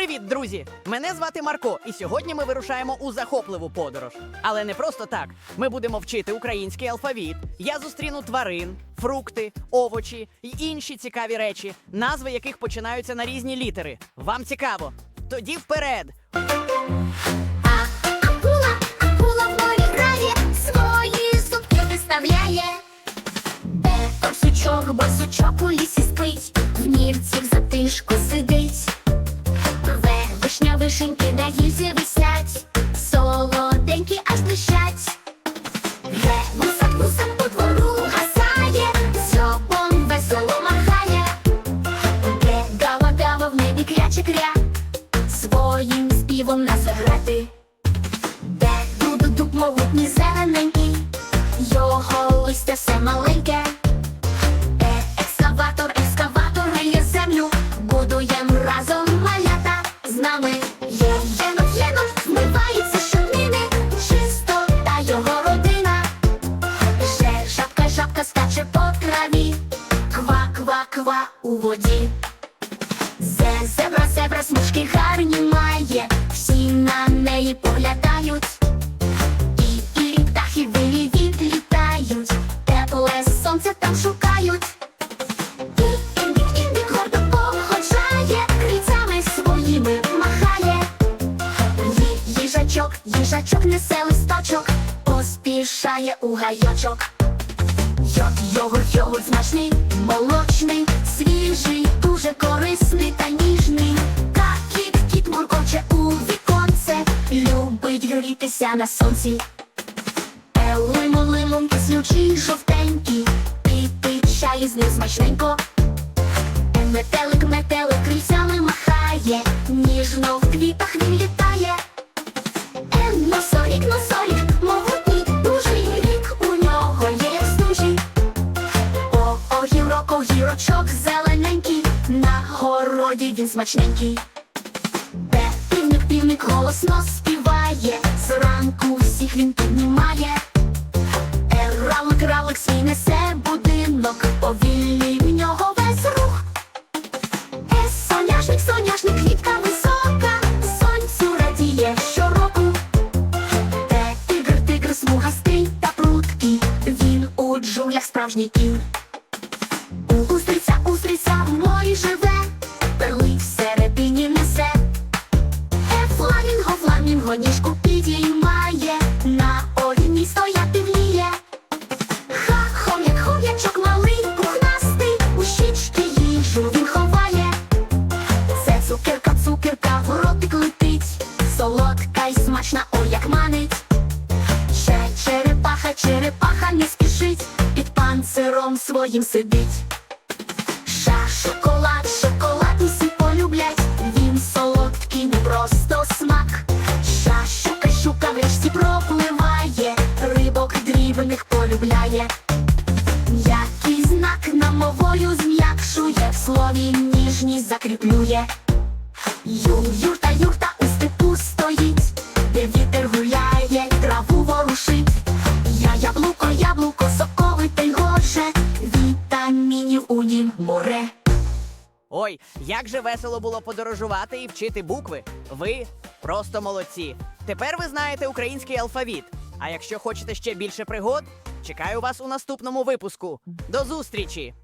Привіт, друзі! Мене звати Марко, і сьогодні ми вирушаємо у захопливу подорож. Але не просто так. Ми будемо вчити український алфавіт. Я зустріну тварин, фрукти, овочі і інші цікаві речі, назви яких починаються на різні літери. Вам цікаво? Тоді вперед! Акула, акула в свої зубки виставляє. Б, барсучок, барсучок у лісі спить, вишеньки на гільзі висять, солоденькі аж блищать. Г, гусак, гусак по двору гасає, дзьобом весело махає. Г, гава, гава в небі кряче кря своїм співом нас. Де дуду дуб могутній зелененький, його листя все маленьке. У воді. Зе, зебра, зебра, смужки гарні має, всі на неї поглядають. І, і птахи вилі відлітають, тепле сонце там шукають. Їжачок, їжачок несе листочок, поспішає у гайочок. Йод, йогурт, йогурт смачний, молочний, свіжий, дуже корисний та ніжний. Та кіт, кіт муркоче у віконце, любить грітися на сонці. Е, Лимон, лимон, жовтенький, піти чай з ним смачненько. Метелик, метелик, крильцями махає, ніжно в квітах він літає. Городі він смачненький. Де півник, півник голосно співає, зранку всіх він піднімає. Е, равлик, равлик свій несе будинок, повільний в нього весь рух. Е, соняшник, соняшник, квітка висока, сонцю радіє щороку. Те тигр, тигр смугастий та прудкий, він у джунглях справжній кінь. Устриця, устриця в морі живе, своїм сидить. Ша, шоколад, шоколад усі полюблять, він солодкий, не просто смак. Ша, щука, щука в річці пропливає, рибок дрібних полюбляє. Який знак нам мовою зм'якшує, в слові ніжність закріплює. Ю, юрта, вітамінів море. Ой, як же весело було подорожувати і вчити букви. Ви просто молодці. Тепер ви знаєте український алфавіт. А якщо хочете ще більше пригод, чекаю вас у наступному випуску. До зустрічі!